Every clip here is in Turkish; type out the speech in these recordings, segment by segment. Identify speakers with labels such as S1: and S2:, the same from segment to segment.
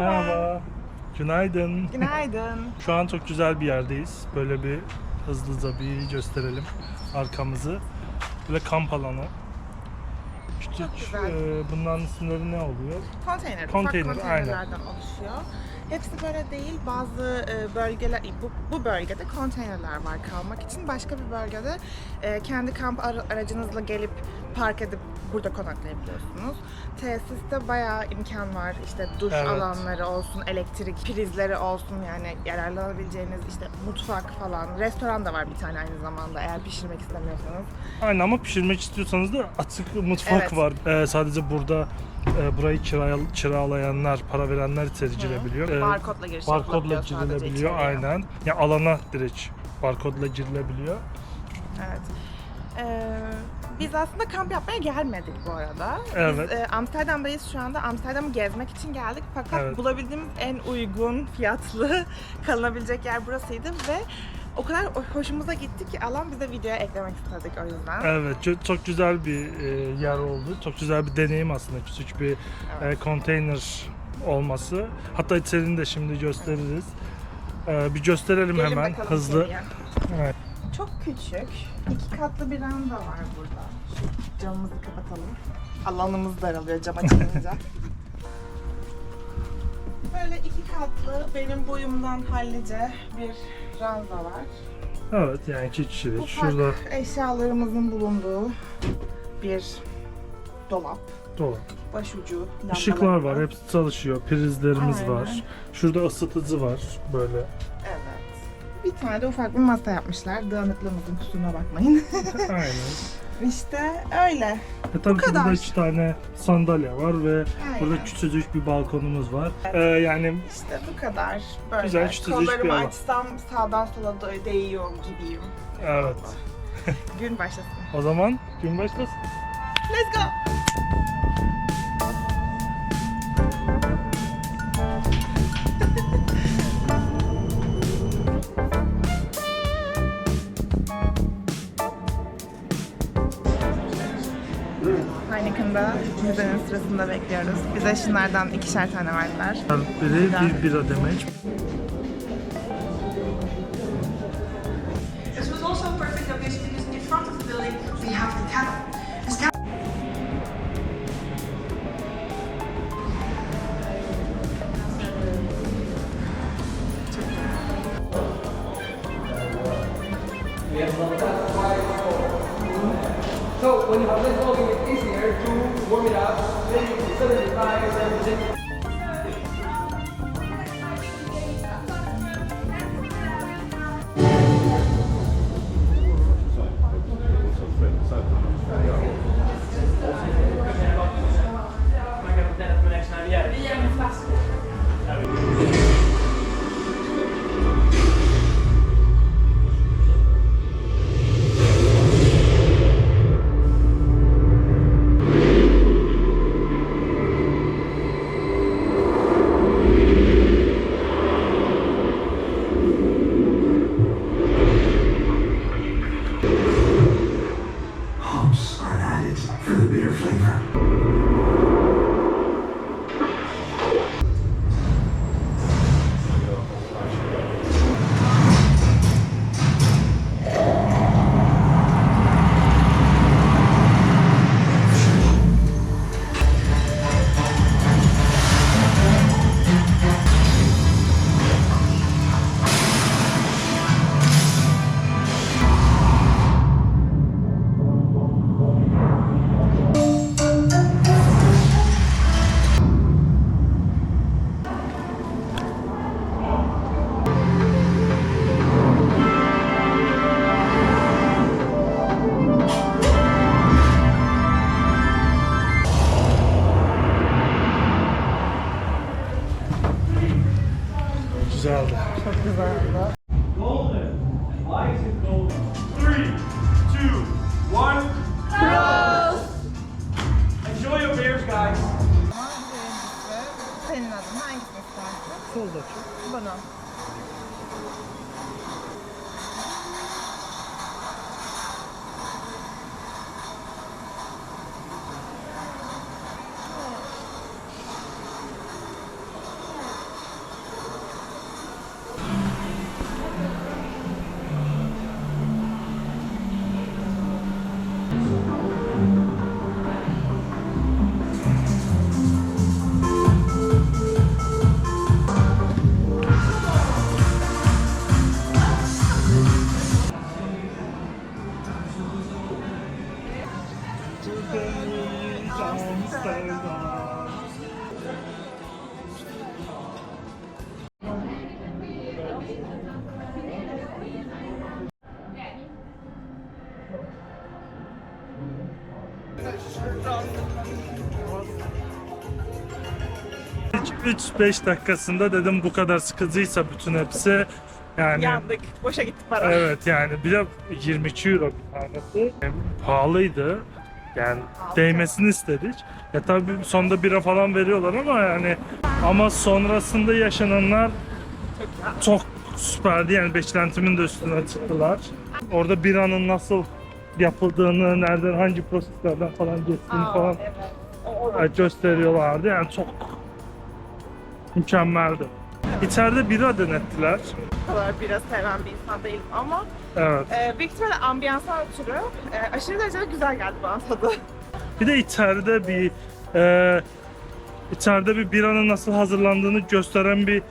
S1: Merhaba. Günaydın.
S2: Günaydın.
S1: Şu an çok güzel bir yerdeyiz. Böyle bir hızlıca bir gösterelim arkamızı. Böyle kamp alanı. Küçük,
S2: Çok güzel.
S1: e, bunların isimleri ne oluyor?
S2: Konteyner,
S1: Konteyner,
S2: ufak konteynerlerden oluşuyor. Hepsi böyle değil. Bazı e, bölgeler, bu, bu bölgede konteynerler var kalmak için. Başka bir bölgede e, kendi kamp ara- aracınızla gelip park edip burada konaklayabiliyorsunuz. Tesiste bayağı imkan var. İşte duş
S1: Evet.
S2: alanları olsun, elektrik prizleri olsun yani yararlanabileceğiniz işte mutfak falan. Restoran da var bir tane aynı zamanda eğer pişirmek istemiyorsanız.
S1: Aynen ama pişirmek istiyorsanız da açık mutfak
S2: Evet.
S1: var. E, sadece burada e, burayı kiraya, kiralayanlar, para verenler içeri girebiliyor. E,
S2: Barkodla giriş
S1: barkodla girilebiliyor aynen. Ya alana direkt barkodla girilebiliyor.
S2: Evet. Ee, biz aslında kamp yapmaya gelmedik bu arada.
S1: Evet.
S2: Biz e, Amsterdam'dayız şu anda. Amsterdam'ı gezmek için geldik. Fakat
S1: Evet.
S2: bulabildiğimiz en uygun fiyatlı kalınabilecek yer burasıydı ve o kadar hoşumuza gitti ki alan bize videoya eklemek istedik o yüzden.
S1: Evet, çok, çok güzel bir e, yer oldu. Çok güzel bir deneyim aslında. Küçük bir e, konteyner olması. Hatta içeriğini de şimdi gösteririz. E, bir gösterelim
S2: Gelin
S1: hemen
S2: bakalım
S1: hızlı.
S2: içeriye.
S1: Evet.
S2: Çok küçük. iki katlı bir randa var burada. Şu camımızı kapatalım. Alanımız daralıyor cam açılınca. Böyle iki katlı benim boyumdan hallice bir ranza var.
S1: Evet, yani iki kişilik.
S2: Ufak
S1: Şurada
S2: eşyalarımızın bulunduğu bir dolap.
S1: dolap.
S2: Başucu,
S1: Işıklar var,
S2: lambaları.
S1: hepsi çalışıyor. Prizlerimiz
S2: Aynen.
S1: var. Şurada ısıtıcı var böyle.
S2: Evet. Bir tane de ufak bir masa yapmışlar. Dağınıklığımızın kusuruna bakmayın.
S1: Aynen.
S2: işte öyle.
S1: E tabii ki
S2: kadar.
S1: burada iki tane sandalye var ve
S2: Aynen.
S1: burada küçücük bir balkonumuz var. E, yani
S2: İşte bu kadar. Böyle
S1: Güzel, küçücük bir
S2: kollarımı
S1: alan.
S2: açsam sağdan sola da değiyor gibiyim.
S1: evet.
S2: Gün başlasın.
S1: O zaman gün başlasın.
S2: Let's go! Heineken'da müzenin sırasında bekliyoruz. Bize şunlardan ikişer tane verdiler.
S1: Biri bir bira demek.
S2: İstersin?
S1: Soldaki. 3-5 dakikasında dedim bu kadar sıkıcıysa bütün hepsi yani
S2: yandık. Boşa gitti para.
S1: evet yani bir de 22 euro bir tanesi. Pahalıydı. Yani değmesini istedik. Ya tabii sonunda bira falan veriyorlar ama yani ama sonrasında yaşananlar çok süperdi yani beklentimin de üstüne çıktılar. Orada biranın nasıl yapıldığını, nereden hangi proseslerden falan geçtiğini
S2: Aa,
S1: falan
S2: evet.
S1: Gösteriyorlardı. Yani çok mükemmeldi. İçeride bira denettiler.
S2: Kadar bira seven bir insan değilim ama
S1: Evet.
S2: e, büyük ihtimalle ambiyanstan ötürü e, aşırı derecede güzel geldi bana tadı.
S1: Bir de içeride bir e, içeride bir biranın nasıl hazırlandığını gösteren bir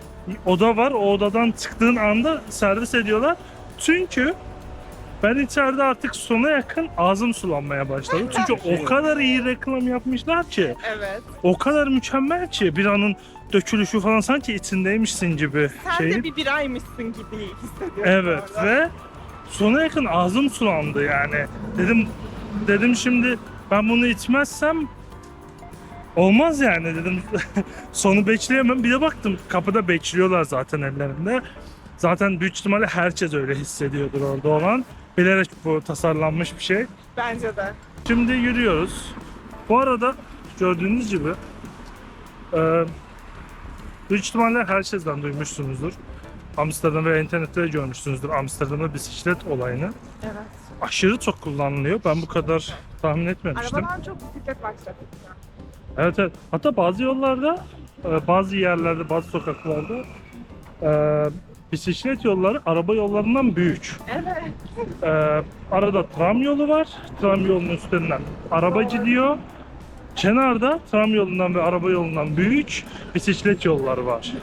S1: oda var. O odadan çıktığın anda servis ediyorlar. Çünkü ben içeride artık sona yakın ağzım sulanmaya başladı. Çünkü o kadar iyi reklam yapmışlar ki,
S2: Evet.
S1: o kadar mükemmel ki biranın dökülüşü falan sanki içindeymişsin gibi
S2: Sen
S1: şeyi.
S2: de bir biraymışsın gibi hissediyorum.
S1: Evet
S2: orada.
S1: ve sona yakın ağzım sulandı yani. Dedim dedim şimdi ben bunu içmezsem olmaz yani dedim. Sonu bekleyemem. Bir de baktım kapıda bekliyorlar zaten ellerinde. Zaten büyük ihtimalle herkes öyle hissediyordur orada olan. Bilerek bu tasarlanmış bir şey.
S2: Bence de.
S1: Şimdi yürüyoruz. Bu arada gördüğünüz gibi e, büyük ihtimalle her şeyden duymuşsunuzdur. Amsterdam ve internette de görmüşsünüzdür Amsterdam'da bisiklet olayını.
S2: Evet.
S1: Aşırı çok kullanılıyor. Ben bu kadar tahmin etmemiştim.
S2: Arabadan çok bisiklet başladı.
S1: Evet evet. Hatta bazı yollarda, e, bazı yerlerde, bazı sokaklarda e, bisiklet yolları araba yollarından büyük.
S2: Evet.
S1: Ee, arada tram yolu var. Tram yolunun üstünden araba gidiyor. Kenarda tram yolundan ve araba yolundan büyük bisiklet yolları var.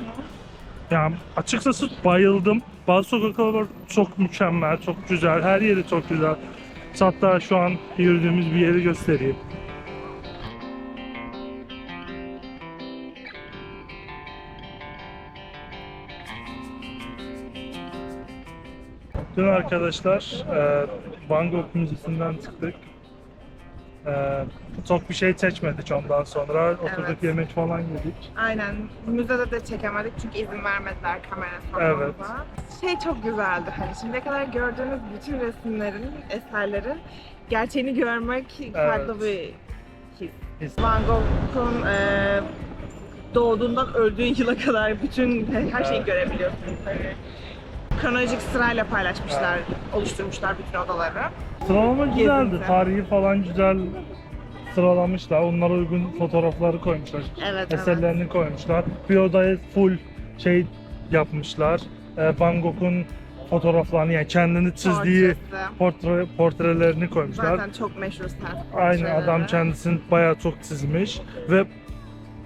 S1: Yani açıkçası bayıldım. Bazı sokaklar çok mükemmel, çok güzel. Her yeri çok güzel. Hatta şu an yürüdüğümüz bir yeri göstereyim. Dün arkadaşlar e, Gogh Müzesi'nden çıktık. E, çok bir şey seçmedik ondan sonra. Oturduk
S2: Evet.
S1: yemek falan yedik.
S2: Aynen. Müzede de çekemedik çünkü izin vermediler kamera.
S1: Evet.
S2: Şey çok güzeldi hani şimdiye kadar gördüğümüz bütün resimlerin, eserlerin gerçeğini görmek farklı bir his.
S1: His.
S2: Van Gogh'un e, doğduğundan öldüğü yıla kadar bütün her şeyi
S1: Evet.
S2: görebiliyorsunuz. Hani kronolojik sırayla paylaşmışlar, oluşturmuşlar bütün odaları.
S1: Sıralama güzeldi.
S2: Gezinti.
S1: Tarihi falan güzel sıralamışlar. Onlara uygun fotoğrafları koymuşlar.
S2: Evet,
S1: Eserlerini koymuşlar. Bir odayı full şey yapmışlar. E, Van Gogh'un fotoğraflarını yani kendini çizdiği
S2: Portresi.
S1: portre, portrelerini koymuşlar.
S2: Zaten çok meşhur sen.
S1: Aynı adam kendisini bayağı çok çizmiş ve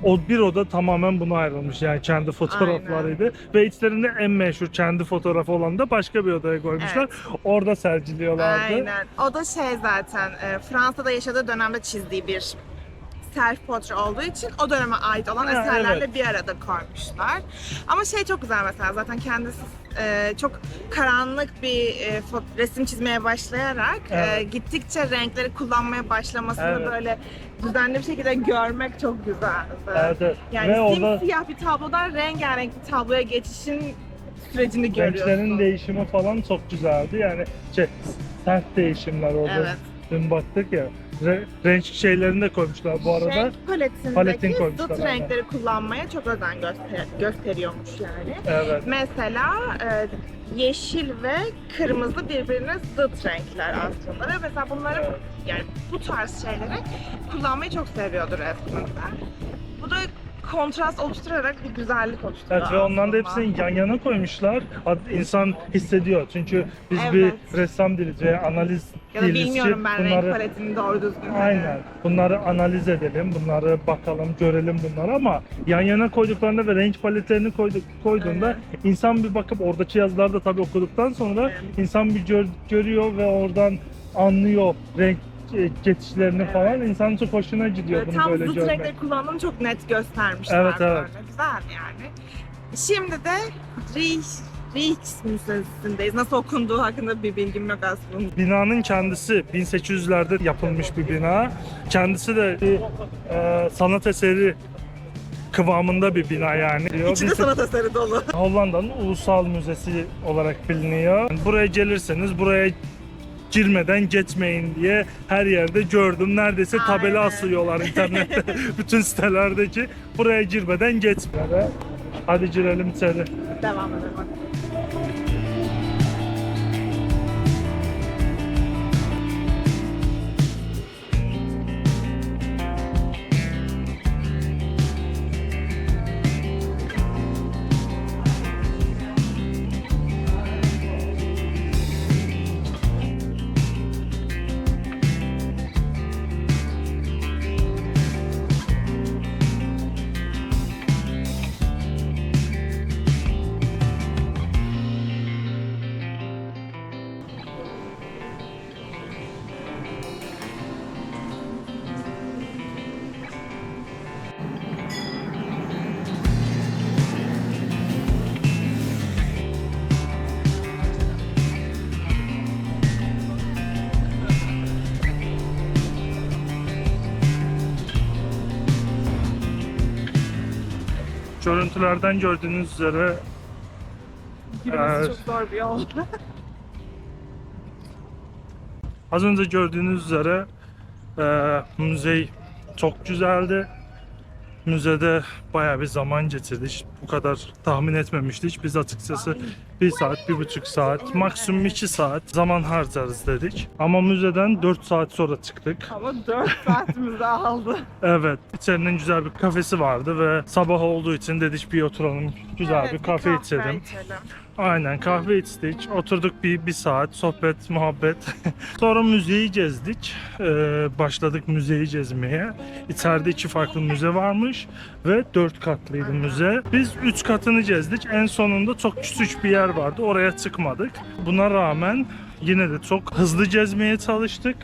S1: o bir oda tamamen buna ayrılmış yani kendi fotoğraflarıydı ve içlerinde en meşhur kendi fotoğrafı olan da başka bir odaya koymuşlar. Orada sergiliyorlardı.
S2: Aynen. O da şey zaten e, Fransa'da yaşadığı dönemde çizdiği bir self portre olduğu için o döneme ait olan
S1: Ha,
S2: eserlerle
S1: evet.
S2: bir arada koymuşlar. Ama şey çok güzel mesela zaten kendisi e, çok karanlık bir e, resim çizmeye başlayarak e,
S1: Evet.
S2: gittikçe renkleri kullanmaya başlamasını
S1: Evet.
S2: böyle düzenli bir şekilde görmek çok güzeldi.
S1: Evet.
S2: Yani
S1: ve orada
S2: simsiyah bir tablodan rengarenk bir tabloya geçişin sürecini görüyorsun.
S1: renklerin değişimi falan çok güzeldi. Yani şey, sert değişimler orada.
S2: Evet.
S1: Dün baktık ya. Re- renk şeylerini de koymuşlar bu arada.
S2: Renk paletindeki
S1: Paletini koymuşlar,
S2: zıt
S1: aynen.
S2: renkleri kullanmaya çok özen göster gösteriyormuş yani.
S1: Evet.
S2: Mesela e, yeşil ve kırmızı birbirine zıt renkler aslında ve mesela bunları
S1: Evet.
S2: yani bu tarz şeyleri kullanmayı çok seviyordur resimde. Bu da kontrast oluşturarak bir güzellik oluşturuyor
S1: Evet ve ondan da hepsini yan yana koymuşlar. İnsan hissediyor. Çünkü biz
S2: Evet.
S1: bir ressam değiliz ve analiz
S2: Ya da
S1: değiliz ki
S2: bilmiyorum ben
S1: bunları
S2: renk paletini doğru düzgün. hani-
S1: Aynen. Bunları analiz edelim, bunları bakalım, görelim bunları ama yan yana koyduklarında ve renk paletlerini koyduk, koyduğunda insan bir bakıp oradaki yazıları da tabii okuduktan sonra
S2: Evet.
S1: insan bir gör- görüyor ve oradan anlıyor renk e, geçişlerini falan. İnsan çok hoşuna gidiyor
S2: Böyle
S1: bunu
S2: tam
S1: böyle
S2: zıt
S1: görmek.
S2: renkleri kullandığını çok net göstermişler.
S1: Evet, evet.
S2: böyle. Güzel yani. Şimdi de Reich, Reich Müzesi'ndeyiz. Nasıl okunduğu hakkında bir bilgim yok aslında.
S1: Binanın kendisi 1800'lerde yapılmış bir bina. Kendisi de bir e, sanat eseri kıvamında bir bina yani.
S2: İçinde sanat eseri dolu.
S1: Hollanda'nın ulusal müzesi olarak biliniyor. Buraya gelirseniz buraya girmeden geçmeyin diye her yerde gördüm. Neredeyse tabela
S2: Aynen.
S1: asıyorlar internette bütün sitelerdeki. Buraya girmeden geçmeyin. Hadi girelim içeri.
S2: Devam edelim.
S1: Görüntülerden gördüğünüz üzere
S2: Yürümesi
S1: Evet.
S2: çok zor bir yol.
S1: Az önce gördüğünüz üzere e, müze çok güzeldi. Müzede bayağı bir zaman geçirdik. Bu kadar tahmin etmemiştik. Biz açıkçası bir saat, bir buçuk saat, maksimum iki saat zaman harcarız dedik. Ama müzeden 4 saat sonra çıktık.
S2: Ama 4 saatimizi aldı.
S1: Evet, içerinin güzel bir kafesi vardı ve sabah olduğu için dedik bir oturalım, güzel
S2: Evet,
S1: bir kafe içelim.
S2: içelim.
S1: Aynen kahve içtik. Oturduk bir, bir saat sohbet, muhabbet. Sonra müzeyi gezdik. Ee, başladık müzeyi gezmeye. İçeride iki farklı müze varmış ve dört katlıydı müze. Biz üç katını gezdik. En sonunda çok küçük bir yer vardı. Oraya çıkmadık. Buna rağmen yine de çok hızlı gezmeye çalıştık.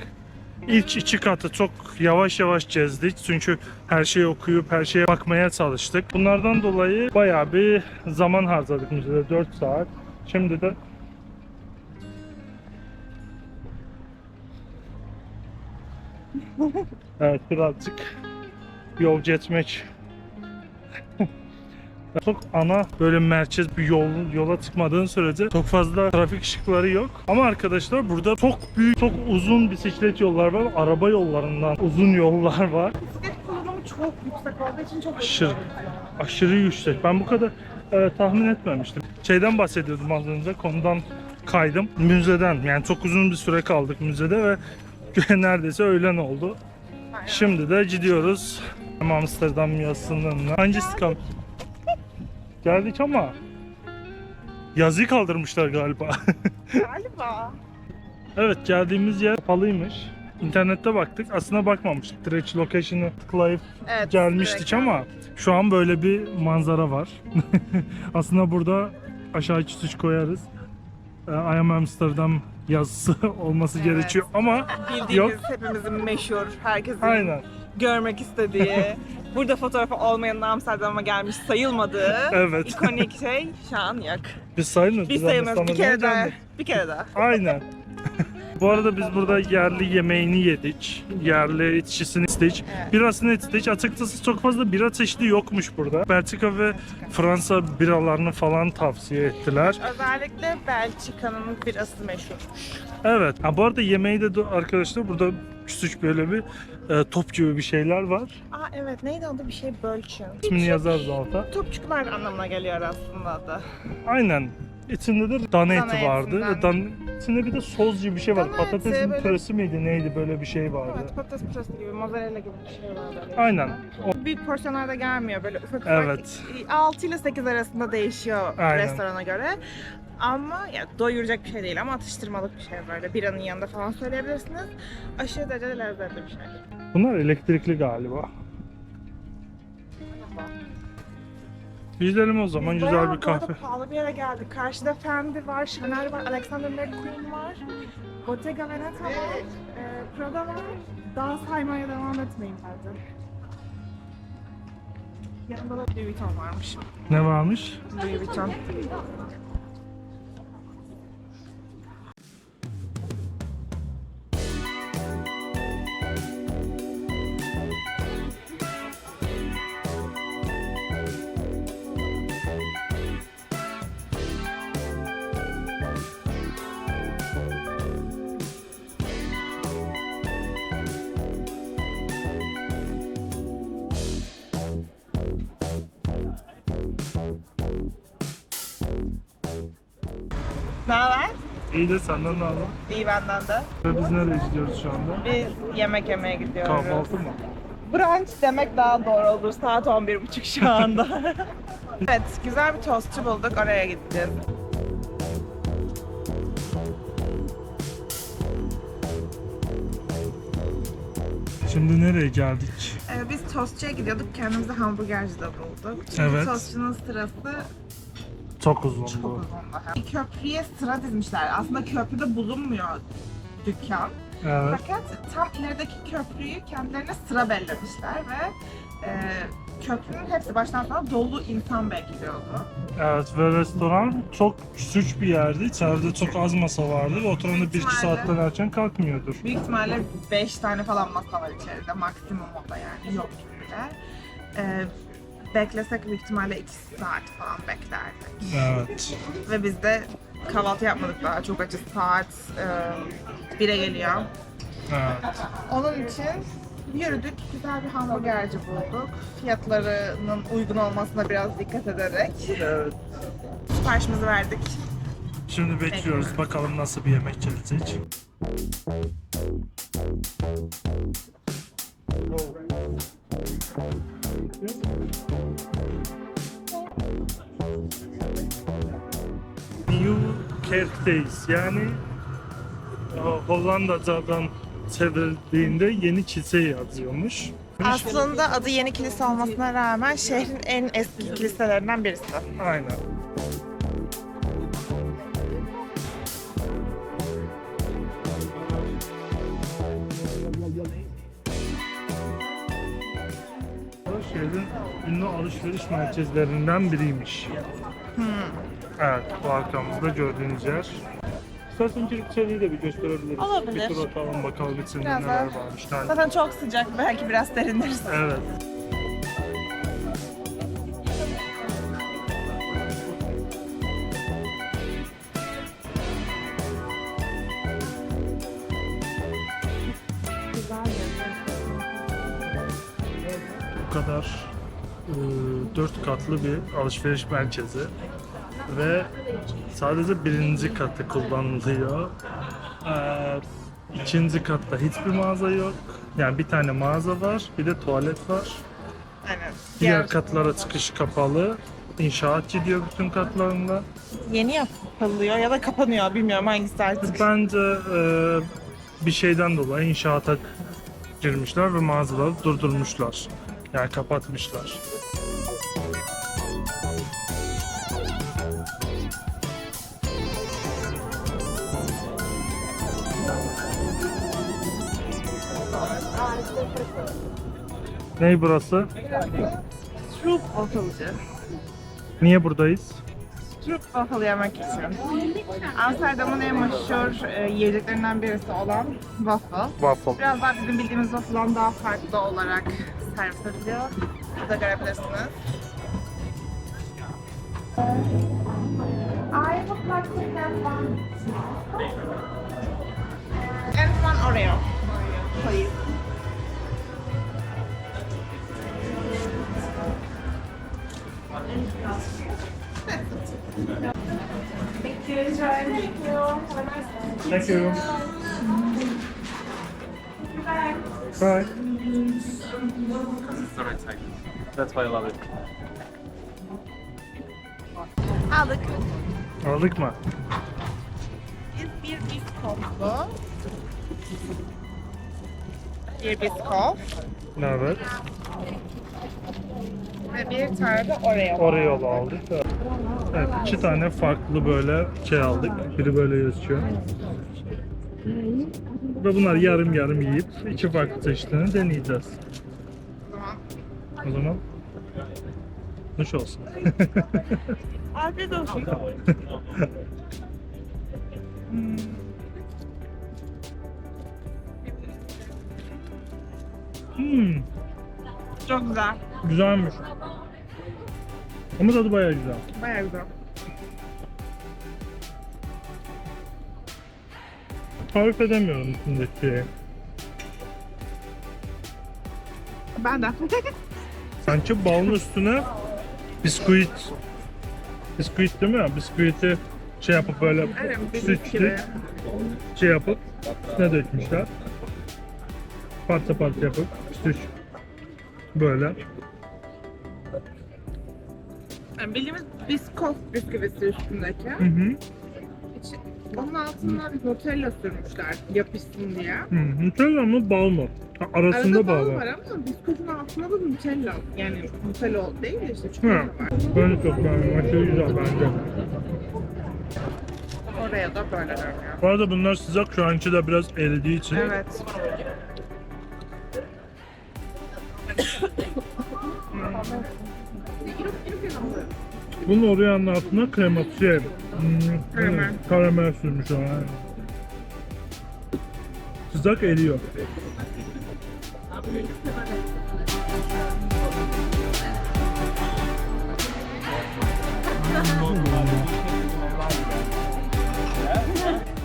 S1: İlk iki katı çok yavaş yavaş gezdik çünkü her şeyi okuyup her şeye bakmaya çalıştık. Bunlardan dolayı bayağı bir zaman harcadık müzede 4 saat. Şimdi de Evet birazcık yol geçmek çok ana böyle merkez bir yol yola çıkmadığın sürece çok fazla trafik ışıkları yok. Ama arkadaşlar burada çok büyük, çok uzun bisiklet yollar var. Araba yollarından uzun yollar var.
S2: Bisiklet kullanımı çok yüksek olduğu için çok
S1: Aşırı. Aşırı yüksek. Ben bu kadar e, tahmin etmemiştim. Şeyden bahsediyordum az önce. Konudan kaydım. Müzeden. Yani çok uzun bir süre kaldık müzede ve neredeyse öğlen oldu.
S2: Aynen.
S1: Şimdi de gidiyoruz. Amsterdam yazısının. Hangisi kam? Geldik ama yazıyı kaldırmışlar galiba.
S2: Galiba.
S1: evet geldiğimiz yer kapalıymış. İnternette baktık. Aslında bakmamıştık. Direkt location'ı tıklayıp
S2: Evet.
S1: gelmiştik
S2: direkt
S1: ama şu an böyle bir manzara var. Aslında burada aşağı küçük koyarız. Ee, I am Amsterdam yazısı olması
S2: Evet.
S1: gerekiyor ama
S2: Bildiğimiz
S1: Yok.
S2: hepimizin meşhur, herkesin
S1: aynen.
S2: görmek istediği, burada fotoğrafı olmayanın Amsterdam'a gelmiş sayılmadığı
S1: Evet.
S2: ikonik şey şu an yok.
S1: Biz sayılmıyoruz.
S2: Biz sayılmıyoruz. Bir kere daha. Bir kere daha.
S1: Aynen. Bu arada biz burada yerli yemeğini yedik. Yerli içkisini içtik.
S2: Evet.
S1: Birasını içtik. Açıkçası çok fazla bira çeşidi yokmuş burada. Belçika ve Fransa biralarını falan tavsiye ettiler.
S2: Özellikle Belçika'nın birası meşhur.
S1: Evet. Ha, bu arada yemeği de arkadaşlar burada küçük böyle bir e, top gibi bir şeyler var.
S2: Aa evet neydi adı bir şey Bölçün.
S1: İsmini yazarız alta.
S2: Topçuklar anlamına geliyor aslında adı.
S1: Aynen. İçinde de dana eti
S2: Dana
S1: vardı.
S2: etinden.
S1: Dan içinde bir de sos gibi bir şey var.
S2: Dana
S1: Patatesin
S2: eti böyle-
S1: püresi miydi neydi böyle bir şey vardı.
S2: Evet patates püresi gibi, mozzarella gibi bir şey var böyle.
S1: Aynen. O-
S2: Büyük porsiyonlarda gelmiyor böyle ufak ufak.
S1: Evet.
S2: 6 ile 8 arasında değişiyor
S1: Aynen.
S2: restorana göre. Ama ya doyuracak bir şey değil ama atıştırmalık bir şey böyle. Biranın yanında falan söyleyebilirsiniz. Aşırı derecede lezzetli bir şey.
S1: Bunlar elektrikli galiba. Gidelim o zaman güzel
S2: Bayağı
S1: bir
S2: bu arada
S1: kahve.
S2: pahalı bir yere geldik. Karşıda Fendi var, Chanel var, Alexander McQueen var. Bottega Veneta var, e, Prada var. Daha saymaya devam etmeyin bence. Yanında da Louis Vuitton varmış.
S1: Ne varmış?
S2: Louis Vuitton.
S1: İyi de senden ne haber?
S2: İyi benden de.
S1: Ve Biz nereye gidiyoruz şu anda?
S2: Biz yemek yemeye gidiyoruz.
S1: Kahvaltı mı?
S2: Brunch demek daha doğru olur. Saat 11.30 şu anda. evet, güzel bir tostçu bulduk. Oraya gideceğiz.
S1: Şimdi nereye geldik?
S2: Ee, biz tostçuya gidiyorduk. Kendimize hamburgerci de bulduk. Çünkü
S1: Evet.
S2: tostçunun sırası
S1: Çok uzun
S2: çok uzun. Bir köprüye sıra dizmişler. Aslında köprüde bulunmuyor dükkan.
S1: Evet.
S2: Fakat tam ilerideki köprüyü kendilerine sıra bellemişler ve e, köprünün hepsi baştan sona dolu insan bekliyordu.
S1: Evet ve restoran çok küçük bir yerdi. İçeride çok az masa vardı ve oturan da 1-2
S2: ihtimalle-
S1: saatten erken kalkmıyordur.
S2: Büyük ihtimalle 5 tane falan masa var içeride. Maksimum o da yani. Yok. E, beklesek büyük ihtimalle 2 saat falan beklerdik.
S1: Evet.
S2: Ve biz de kahvaltı yapmadık daha. Çok acı saat e, 1'e geliyor.
S1: Evet.
S2: Onun için yürüdük, güzel bir hamburgerci bulduk. Fiyatlarının uygun olmasına biraz dikkat ederek
S1: evet.
S2: siparişimizi verdik.
S1: Şimdi bekliyoruz bakalım nasıl bir yemek gelecek. New Kerk'teyiz. Yani e, Hollanda'dan çevrildiğinde yeni kilise yazıyormuş.
S2: Aslında adı yeni kilise olmasına rağmen şehrin en eski kiliselerinden birisi.
S1: Aynen. Ünlü alışveriş merkezlerinden biriymiş. Evet, bu arkamızda gördüğünüz yer. İstersen girip içeriği de bir gösterebiliriz.
S2: Olabilir.
S1: Bir tur atalım bakalım içinde
S2: Biraz
S1: neler
S2: daha-
S1: varmış. Yani,
S2: Zaten çok sıcak, belki biraz serinleriz.
S1: evet. bu kadar e, dört katlı bir alışveriş merkezi ve sadece birinci katı kullanılıyor. E, ikinci katta hiçbir mağaza yok. Yani bir tane mağaza var, bir de tuvalet var.
S2: Aynen.
S1: Diğer katlara çıkış kapalı. İnşaat gidiyor bütün katlarında.
S2: yeni yapılıyor ya da kapanıyor bilmiyorum hangisi artık.
S1: Bence e, bir şeyden dolayı inşaata girmişler ve mağazaları durdurmuşlar. Yani kapatmışlar. Ney burası?
S2: Stroop wafflecı.
S1: Niye buradayız?
S2: Stroop waffle yemek için. Amsterdam'ın en meşhur e, yiyeceklerinden birisi olan waffle.
S1: Waffle.
S2: Biraz daha bizim bildiğimiz waffle'dan daha farklı olarak servis ediliyor. Burada görebilirsiniz. I would like to have one. And one Oreo. Please.
S1: Thank you. Thank you. Bye. Bye.
S3: That's why I love it.
S2: Aldık.
S1: Aldık mı?
S2: Biz bir biskoplu. Bir biskop
S1: Evet.
S2: ve bir tane de Oreo.
S1: Oreo'lu aldık. Evet, iki tane farklı böyle şey aldık. Biri böyle yazıyor. Ve bunlar yarım yarım yiyip iki farklı çeşitlerini deneyeceğiz.
S2: Tamam.
S1: O zaman hoş olsun.
S2: Afiyet olsun. Hmm.
S1: hmm,
S2: Çok güzel.
S1: güzelmiş. Ama tadı bayağı güzel.
S2: Bayağı güzel.
S1: Tarif edemiyorum üstündeki.
S2: Ben de.
S1: Sanki balın üstüne bisküvit Bisküvit değil mi? Bisküviti şey yapıp böyle
S2: Evet, gibi.
S1: küçük şey yapıp üstüne dökmüşler. Parça parça yapıp küçük böyle.
S2: Yani bildiğimiz biskos bisküvisi üstündeki.
S1: Hı hı.
S2: İçi- Onun altına Nutella sürmüşler yapışsın diye.
S1: Hı. Nutella mı bal mı? Ha, Arasında
S2: Arada
S1: bal var.
S2: var ama bisküvinin altında da Nutella. Yani Nutella değil de işte
S1: Hı.
S2: çikolata var.
S1: Ben de çok beğendim. Aşırı güzel bence.
S2: Oraya da böyle dönüyor.
S1: Bu arada bunlar sıcak şu an içi de biraz eridiği için.
S2: Evet.
S1: Bunun oraya altına krema şey,
S2: Karamel.
S1: karamel sürmüş ona. Sıcak eriyor.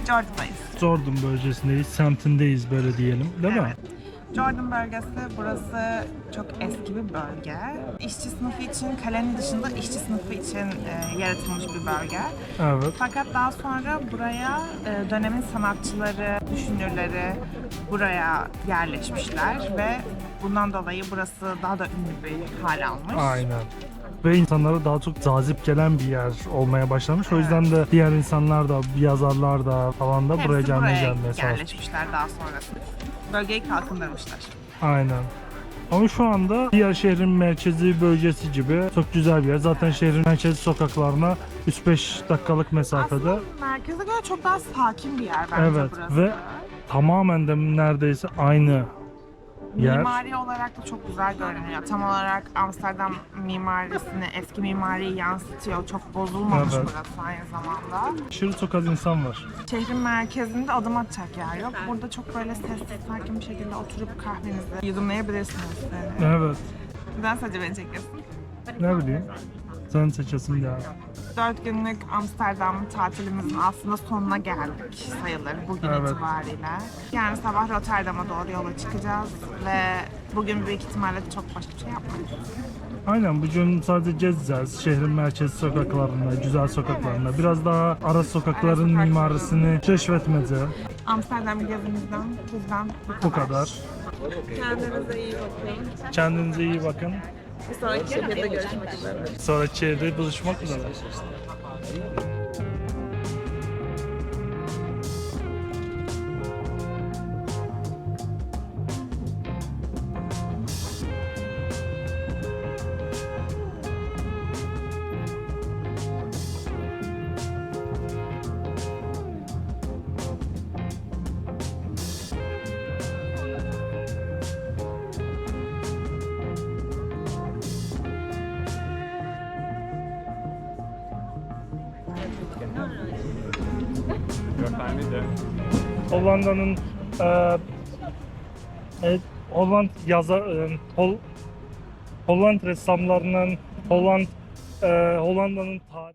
S2: Jordan'dayız.
S1: Jordan bölgesindeyiz, semtindeyiz böyle diyelim değil mi?
S2: Evet. Jordan bölgesi burası çok eski bir bölge. İşçi sınıfı için, kalenin dışında işçi sınıfı için e, yaratılmış bir bölge.
S1: Evet.
S2: Fakat daha sonra buraya e, dönemin sanatçıları, düşünürleri buraya yerleşmişler ve bundan dolayı burası daha da ünlü bir hal almış.
S1: Aynen. Ve insanlara daha çok cazip gelen bir yer olmaya başlamış. O yüzden de diğer insanlar da, yazarlar da falan da
S2: Hepsi
S1: buraya gelmeye gelmeye çalışmış.
S2: yerleşmişler daha sonrasında. Bölgeyi kalkındırmışlar.
S1: Aynen. Ama şu anda diğer şehrin merkezi bölgesi gibi çok güzel bir yer. Zaten şehrin merkezi sokaklarına 3-5 dakikalık mesafede.
S2: Aslında merkeze göre çok daha sakin bir yer bence
S1: Evet,
S2: burası.
S1: ve Tamamen de neredeyse aynı yer.
S2: Mimari olarak da çok güzel görünüyor. Tam olarak Amsterdam mimarisini, eski mimariyi yansıtıyor. Çok bozulmamış
S1: Evet.
S2: burası aynı zamanda.
S1: Aşırı çok az insan var.
S2: Şehrin merkezinde adım atacak yer yok. Burada çok böyle sessiz, sakin bir şekilde oturup kahvenizi yudumlayabilirsiniz. Yani.
S1: Evet.
S2: Neden sadece beni çekiyorsun?
S1: Ne bileyim. Sen seçesin ya.
S2: 4 günlük Amsterdam tatilimizin aslında sonuna geldik sayılır bugün
S1: Evet.
S2: itibariyle. Yani sabah Rotterdam'a doğru yola çıkacağız ve bugün büyük ihtimalle çok başka bir şey yapmayacağız.
S1: Aynen bugün sadece gezeceğiz. Şehrin merkezi sokaklarında, güzel sokaklarında. Biraz daha ara sokakların
S2: sokakları.
S1: mimarisini keşfetmece.
S2: Amsterdam gezimizden bizden
S1: Bu kadar.
S2: Kendinize iyi bakın.
S1: Kendinize iyi bakın.
S2: Bir sonraki şehirde görüşmek üzere.
S1: Sonra şehirde buluşmak üzere. Hollanda'nın e, e, Holland yazar e, Hol, Holland ressamlarının Holland e, Hollanda'nın tarih